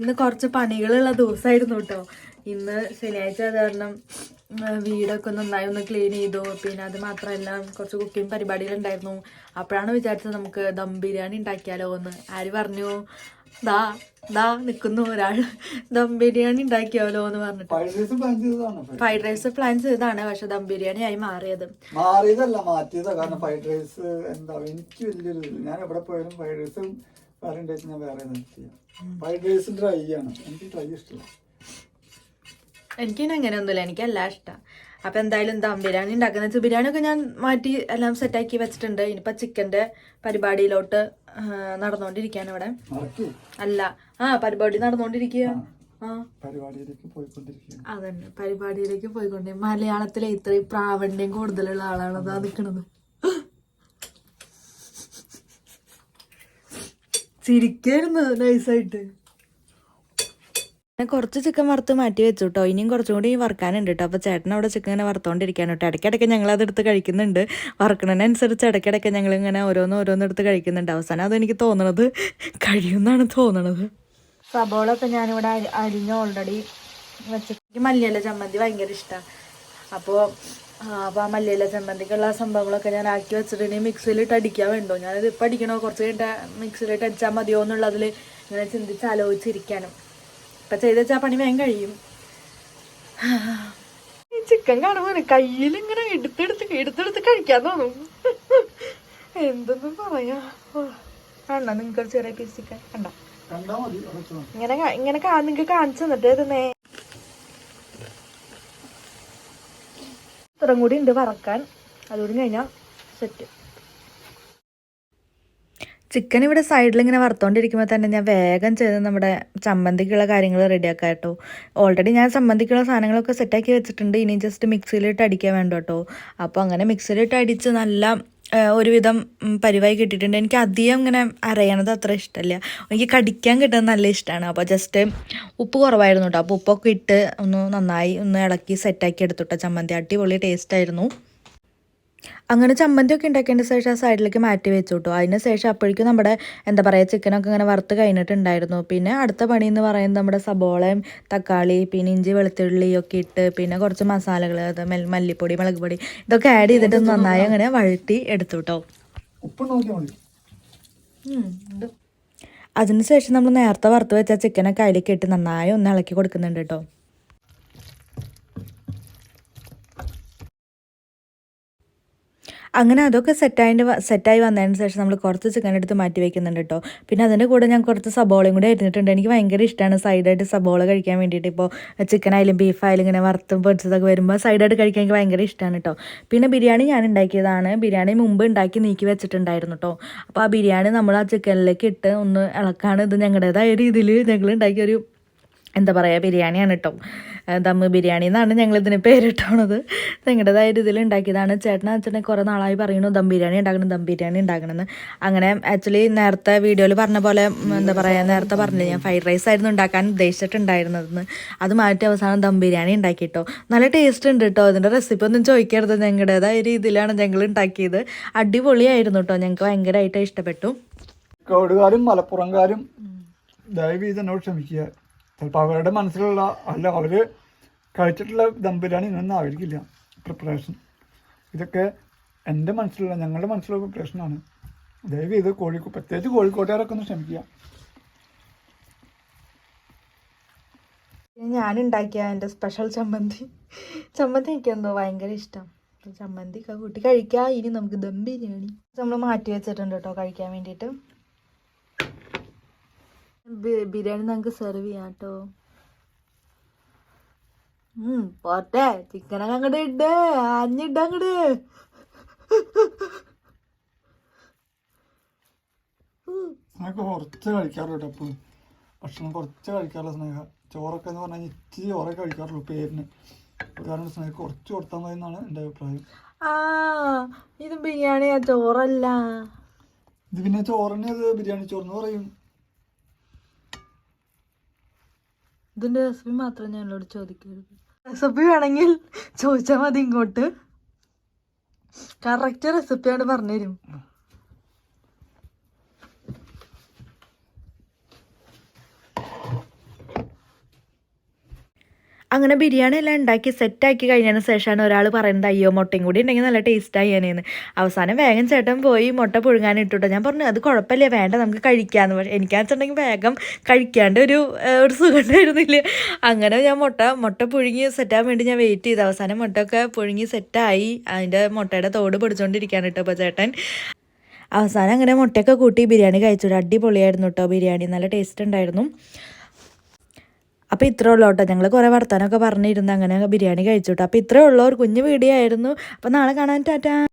ഇന്ന് കുറച്ച് പണികളുള്ള ദിവസമായിരുന്നു കേട്ടോ ഇന്ന് ശനിയാഴ്ച കാരണം വീടൊക്കെ ഒന്ന് നന്നായി ഒന്ന് ക്ലീൻ ചെയ്തു. പിന്നെ അത് മാത്രമല്ല കുറച്ച് കുക്കിംഗ് പരിപാടികളുണ്ടായിരുന്നു. അപ്പോഴാണ് വിചാരിച്ചത് നമുക്ക് ദം ബിരിയാണി ഉണ്ടാക്കിയാലോ എന്ന്. ആര് പറഞ്ഞു? ദാ ദാ നിൽക്കുന്നു ഒരാൾ. ദം ബിരിയാണി ഉണ്ടാക്കിയാലോ എന്ന് പറഞ്ഞിട്ട്. ഫ്രൈഡ് റൈസ് പ്ലാൻ ചെയ്തതാണ്. പക്ഷെ ദം ബിരിയാണി ആയി മാറിയത്. മാറിയതല്ല മാറ്റിയതാ. കാരണം ഫ്രൈഡ് റൈസ് എന്താ എനിക്ക് വലിയൊരു. ഞാൻ എവിടെ പോയാലും ഫ്രൈഡ് റൈസും ഉണ്ടായിട്ട് ഞാൻ വേറെ ചെയ്യാം. ഫ്രൈഡ് റൈസ് ഡ്രൈ ആണ്. എനിക്ക് ഡ്രൈ ഇഷ്ടമില്ല എനിക്കിനി അങ്ങനെയൊന്നുമില്ല എനിക്ക് എല്ലാം ഇഷ്ടമാണ് അപ്പം എന്തായാലും ദം ബിരിയാണി ഉണ്ടാക്കുന്ന വെച്ചാൽ ബിരിയാണി ഒക്കെ ഞാൻ മാറ്റി എല്ലാം സെറ്റാക്കി വെച്ചിട്ടുണ്ട്. ഇനിയിപ്പോൾ ചിക്കന്റെ പരിപാടിയിലോട്ട് നടന്നുകൊണ്ടിരിക്കുകയാണ് ഇവിടെ. അല്ല. ആ പരിപാടി നടന്നുകൊണ്ടിരിക്കുക അതന്നെ. പരിപാടിയിലേക്ക് പോയിക്കൊണ്ടേ മലയാളത്തിലെ ഇത്രയും പ്രാവണ്യം കൂടുതലുള്ള ആളാണ് അതാ നിൽക്കുന്നത് ചിരിക്കായിരുന്നു നൈസായിട്ട്. കുറച്ച് ചിക്കൻ വറുത്ത് മാറ്റി വെച്ചു കേട്ടോ ഇനിയും കുറച്ചും കൂടി വറുക്കാനുണ്ട് കേട്ടോ അപ്പോൾ ചേട്ടൻ അവിടെ ചിക്കൻ ഇങ്ങനെ വറുത്തോണ്ടിരിക്കുകയാണ് കേട്ടോ. ഇടയ്ക്കിടയ്ക്ക് ഞങ്ങൾ അതെടുത്ത് കഴിക്കുന്നുണ്ട്. വറുക്കണതിനനുസരിച്ച് ഇടയ്ക്കിടയ്ക്ക് ഞങ്ങൾ ഇങ്ങനെ ഓരോന്ന് ഓരോന്ന് എടുത്ത് കഴിക്കുന്നുണ്ട്. അവസാനം അതെനിക്ക് തോന്നണത് കഴിയുമെന്നാണ് തോന്നണത്. സബോളൊക്കെ ഞാനിവിടെ അരി- അരിഞ്ഞ് ഓൾറെഡി വെച്ചിട്ട് മല്ലിയല്ല ചമ്മന്തി ഭയങ്കര ഇഷ്ടമാണ് അപ്പോൾ അപ്പോൾ ആ മല്ലിയില ചമ്മന്തിക്കുള്ള സംഭവങ്ങളൊക്കെ ഞാൻ ആക്കി വെച്ചിട്ട് ഇനി മിക്സിയിലിട്ട് അടിക്കാൻ വേണ്ടോ. ഞാനിത് ഇപ്പം അടിക്കണോ? കുറച്ച് കഴിഞ്ഞിട്ട് മിക്സിയിലിട്ട് അടിച്ചാൽ മതിയോ എന്നുള്ളതിൽ ഇങ്ങനെ ചിന്തിച്ച് ആലോചിച്ചിരിക്കാനും. ഇപ്പം ചെയ്ത് വെച്ചാൽ പണി വേഗം കഴിയും. ഈ ചിക്കൻ കാണുമ്പോൾ കയ്യിൽ ഇങ്ങനെ എടുത്തെടുത്ത് എടുത്തെടുത്ത് കഴിക്കാൻ തോന്നും. എന്തെന്നും പറയാ? കണ്ടോ? നിങ്ങൾക്ക് ചെറിയ പീസ് ചിക്കൻ കണ്ടോ? ഇങ്ങനെ ഇങ്ങനെ നിങ്ങൾക്ക് കാണിച്ചു തന്നിട്ട് ഇത് ഇത്രയും കൂടി ഉണ്ട് വറക്കാൻ. അതുകൂടി കഴിഞ്ഞാൽ സെറ്റ് ചിക്കൻ ഇവിടെ സൈഡിൽ ഇങ്ങനെ വറുത്തോണ്ടിരിക്കുമ്പോൾ തന്നെ ഞാൻ വേഗം ചെയ്ത് നമ്മുടെ ചമ്മന്തിക്കുള്ള കാര്യങ്ങൾ റെഡിയാക്കാം കേട്ടോ. ഓൾറെഡി ഞാൻ ചമ്മന്തിക്കുള്ള സാധനങ്ങളൊക്കെ സെറ്റാക്കി വെച്ചിട്ടുണ്ട്. ഇനി ജസ്റ്റ് മിക്സിയിലിട്ട് അടിക്കാൻ വേണ്ട കേട്ടോ. അപ്പോൾ അങ്ങനെ മിക്സിയിലിട്ട് അടിച്ച് നല്ല ഒരുവിധം പരിവായി കിട്ടിയിട്ടുണ്ട്. എനിക്ക് അധികം ഇങ്ങനെ അരയണത് അത്ര ഇഷ്ടമല്ല എനിക്ക് കടിക്കാൻ കിട്ടുന്നത് നല്ല ഇഷ്ടമാണ് അപ്പോൾ ജസ്റ്റ് ഉപ്പ് കുറവായിരുന്നു കേട്ടോ. അപ്പോൾ ഉപ്പൊക്കെ ഇട്ട് ഒന്ന് നന്നായി ഒന്ന് ഇളക്കി സെറ്റാക്കി എടുത്തുട്ടോ ചമ്മന്തി അടിപൊളി ടേസ്റ്റ് ആയിരുന്നു. അങ്ങനെ ചമ്മന്തിയൊക്കെ ഉണ്ടാക്കിയതിന് ശേഷം ആ സൈഡിലേക്ക് മാറ്റി വെച്ചു കേട്ടോ അതിന് ശേഷം അപ്പോഴേക്കും നമ്മുടെ എന്താ പറയുക ചിക്കനൊക്കെ ഇങ്ങനെ വറുത്ത് കഴിഞ്ഞിട്ടുണ്ടായിരുന്നു. പിന്നെ അടുത്ത പണി എന്ന് പറയുന്നത് നമ്മുടെ സബോളയും തക്കാളി പിന്നെ ഇഞ്ചി വെളുത്തുള്ളി ഒക്കെ ഇട്ട് പിന്നെ കുറച്ച് മസാലകൾ അത് മല്ലിപ്പൊടി മുളക് പൊടി ഇതൊക്കെ ആഡ് ചെയ്തിട്ട് നന്നായി അങ്ങനെ വഴറ്റി എടുത്തു കേട്ടോ അതിനുശേഷം നമ്മൾ നേരത്തെ വറുത്ത് വെച്ച ചിക്കനൊക്കെ അതിലേക്ക് ഇട്ട് നന്നായി ഒന്ന് ഇളക്കി കൊടുക്കുന്നുണ്ട് കേട്ടോ. അങ്ങനെ അതൊക്കെ സെറ്റായിട്ട് സെറ്റായി വന്നതിന് ശേഷം നമ്മൾ കുറച്ച് ചിക്കൻ എടുത്ത് മാറ്റി വെക്കുന്നുണ്ട് കേട്ടോ പിന്നെ അതിന്റെ കൂടെ ഞാൻ കുറച്ച് സബോളയും കൂടെ അരിഞ്ഞിട്ടുണ്ട്. എനിക്ക് ഭയങ്കര ഇഷ്ടമാണ് സൈഡായിട്ട് സബോള കഴിക്കാൻ വേണ്ടിയിട്ട്. ഇപ്പോൾ ചിക്കൻ ആയാലും ബീഫ് ആയാലും ഇങ്ങനെ വറുത്തും പൊടിച്ചതൊക്കെ വരുമ്പോൾ സൈഡായിട്ട് കഴിക്കാൻ എനിക്ക് ഭയങ്കര ഇഷ്ടമാണ് കേട്ടോ പിന്നെ ബിരിയാണി ഞാൻ ഉണ്ടാക്കിയതാണ്. ബിരിയാണി മുമ്പ് ഉണ്ടാക്കി നീക്കി വെച്ചിട്ടുണ്ടായിരുന്നു കേട്ടോ അപ്പോൾ ആ ബിരിയാണി നമ്മൾ ആ ചിക്കനിലേക്ക് ഇട്ട് ഒന്ന് ഇളക്കാണ് ഇത് ഞങ്ങളുടേതായ രീതിയിൽ ഞങ്ങൾ ഉണ്ടാക്കിയ ഒരു എന്താ പറയുക ബിരിയാണിയാണ് കേട്ടോ ദമ്മ് ബിരിയാണി എന്നാണ് ഞങ്ങളിതിന് പേരിട്ടോണത്. നിങ്ങളുടേതായ രീതിയിൽ ഉണ്ടാക്കിയതാണ്. ചേട്ടൻ അച്ഛനെ കുറേ നാളായി പറയുന്നു ദം ബിരിയാണി ഉണ്ടാക്കണം ദം ബിരിയാണി ഉണ്ടാക്കണമെന്ന് അങ്ങനെ ആക്ച്വലി നേരത്തെ വീഡിയോയിൽ പറഞ്ഞ പോലെ എന്താ പറയുക നേരത്തെ പറഞ്ഞില്ല ഞാൻ ഫ്രൈഡ് റൈസ് ആയിരുന്നു ഉണ്ടാക്കാൻ ഉദ്ദേശിച്ചിട്ടുണ്ടായിരുന്നതെന്ന്. അത് മാറ്റി അവസാനം ദം ബിരിയാണി ഉണ്ടാക്കി കേട്ടോ നല്ല ടേസ്റ്റ് ഉണ്ട് കേട്ടോ അതിന്റെ റെസിപ്പി ഒന്നും ചോദിക്കരുത്. ഞങ്ങളുടേതായ രീതിയിലാണ് ഞങ്ങൾ ഉണ്ടാക്കിയത്. അടിപൊളിയായിരുന്നു കേട്ടോ ഞങ്ങൾക്ക് ഭയങ്കരമായിട്ട് ഇഷ്ടപ്പെട്ടു. കോടുകാരും മലപ്പുറംകാരും ദയവ് ചെയ്ത് എന്നോട് ക്ഷമിക്കുക. ചിലപ്പോൾ അവരുടെ മനസ്സിലുള്ള അല്ല അവർ കഴിച്ചിട്ടുള്ള ദം ബിരിയാണി ഇങ്ങനൊന്നും ആയിരിക്കില്ല പ്രിപ്പറേഷൻ ഇതൊക്കെ എന്റെ മനസ്സിലുള്ള ഞങ്ങളുടെ മനസ്സിലുള്ള പ്രിപ്പറേഷനാണ് ദയവ് ഇത് കോഴിക്കോട് പ്രത്യേകിച്ച് കോഴിക്കോട്ടുകാരൊക്കെ ഒന്ന് ക്ഷമിക്കുക. ഞാൻ ഉണ്ടാക്കിയ എന്റെ സ്പെഷ്യൽ ചമ്മന്തി. ചമ്മന്തി എനിക്ക് എന്തോ ഭയങ്കര ഇഷ്ടം. ചമ്മന്തി ഒക്കെ കൂട്ടി കഴിക്കാം. ഇനി നമുക്ക് ദം ബിരിയാണി. നമ്മൾ മാറ്റി വെച്ചിട്ടുണ്ട് കേട്ടോ കഴിക്കാൻ വേണ്ടിയിട്ട്. ബിരിയാണി നമുക്ക് സെർവ് ചെയ്യാം കേട്ടോ പോട്ടെ. ചിക്കനൊക്കെ അങ്ങോട്ട് ഇട്. അഞ്ഞിട്ട് അങ്ങോട്ട് സ്നേഹ കുറച്ച് കഴിക്കാറുള്ളൂ കേട്ടോ എപ്പോഴും ഭക്ഷണം കുറച്ച് കഴിക്കാറുള്ള സ്നേഹ. ചോറൊക്കെ എന്ന് പറഞ്ഞാൽ ഇച്ചിരി ചോറൊക്കെ കഴിക്കാറുള്ളൂ പേരിന്. കാരണം സ്നേഹ കുറച്ച് കൊടുത്താൽ മതി എന്നാണ് എന്റെ അഭിപ്രായം. ആ ഇത് ബിരിയാണിയാ ചോറല്ല. ഇത് പിന്നെ ചോറിന് ബിരിയാണി ചോറെന്ന് പറയും. ഇതിന്റെ റെസിപ്പി മാത്രം ഞാൻ എന്നോട് ചോദിക്കരുത്. റെസിപ്പി വേണമെങ്കിൽ ചോദിച്ചാൽ മതി ഇങ്ങോട്ട്. കറക്റ്റ് റെസിപ്പിയാണ് പറഞ്ഞുതരും. അങ്ങനെ ബിരിയാണി എല്ലാം ഉണ്ടാക്കി സെറ്റാക്കി കഴിഞ്ഞതിന് ശേഷമാണ് ഒരാൾ പറയുന്നത് അയ്യോ മുട്ടയും കൂടി ഉണ്ടെങ്കിൽ നല്ല ടേസ്റ്റ് ആയേനേന്ന് അവസാനം വേഗം ചേട്ടൻ പോയി മുട്ട പുഴുങ്ങാൻ ഇട്ടുട്ടോ. ഞാൻ പറഞ്ഞു അത് കുഴപ്പമില്ല വേണ്ട നമുക്ക് കഴിക്കാമെന്ന് പക്ഷേ എനിക്കാണെന്നുണ്ടെങ്കിൽ വേഗം കഴിക്കാണ്ട് ഒരു ഒരു സുഖം ഉണ്ടായിരുന്നില്ല അങ്ങനെ ഞാൻ മുട്ട മുട്ട പുഴുങ്ങി സെറ്റാൻ വേണ്ടി ഞാൻ വെയിറ്റ് ചെയ്തു. അവസാനം മുട്ടയൊക്കെ പുഴുങ്ങി സെറ്റായി. അതിന്റെ മുട്ടയുടെ തോട് പിടിച്ചുകൊണ്ടിരിക്കുകയാണ് കേട്ടോ അപ്പോൾ ചേട്ടൻ. അവസാനം അങ്ങനെ മുട്ടയൊക്കെ കൂട്ടി ബിരിയാണി കഴിച്ചു. അടിപൊളിയായിരുന്നു കേട്ടോ ബിരിയാണി. നല്ല ടേസ്റ്റ് ഉണ്ടായിരുന്നു. അപ്പോൾ ഇത്രേ ഉള്ളൂ കേട്ടോ. ഞങ്ങൾ കുറേ വർത്താനമൊക്കെ പറഞ്ഞിരുന്നു. അങ്ങനെ ബിരിയാണി കഴിച്ചു കേട്ടോ. അപ്പോൾ ഇത്രേ ഉള്ളൂ. ഒരു കുഞ്ഞു വീഡിയോ ആയിരുന്നു. അപ്പോൾ നാളെ കാണാൻ ടാറ്റാ.